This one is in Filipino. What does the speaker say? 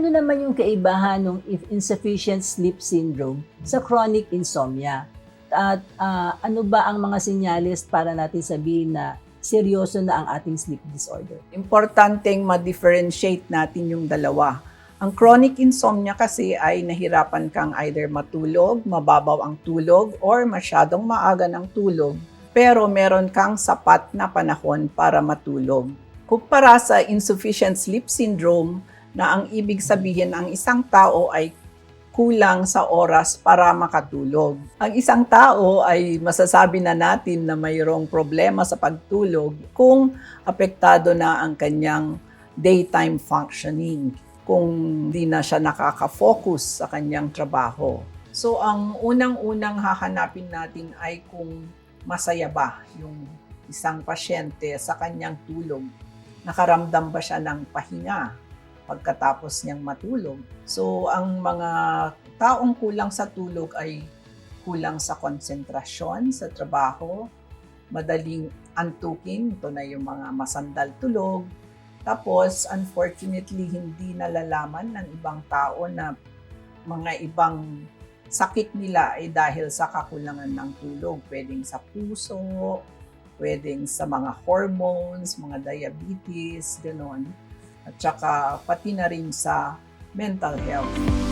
ano naman yung kaibahan ng insufficient sleep syndrome sa chronic insomnia? At ah, ano ba ang mga senyales para natin sabihin na seryoso na ang ating sleep disorder? Importanteng ma-differentiate natin yung dalawa. Ang chronic insomnia kasi ay nahirapan kang either matulog, mababaw ang tulog, or masyadong maaga ng tulog, pero meron kang sapat na panahon para matulog. Kumpara sa insufficient sleep syndrome, na ang ibig sabihin ang isang tao ay kulang sa oras para makatulog. Ang isang tao ay masasabi na natin na mayroong problema sa pagtulog kung apektado na ang kanyang daytime functioning, kung di na siya nakaka-focus sa kanyang trabaho. So ang unang-unang hahanapin natin ay kung masaya ba yung isang pasyente sa kanyang tulog. Nakaramdam ba siya ng pahinga pagkatapos niyang matulog. So, ang mga taong kulang sa tulog ay kulang sa konsentrasyon sa trabaho, madaling antukin, ito na yung mga masandal tulog. Tapos, unfortunately, hindi nalalaman ng ibang tao na mga ibang sakit nila ay dahil sa kakulangan ng tulog. Pwedeng sa puso, pwedeng sa mga hormones, mga diabetes, gano'n at saka pati na rin sa mental health.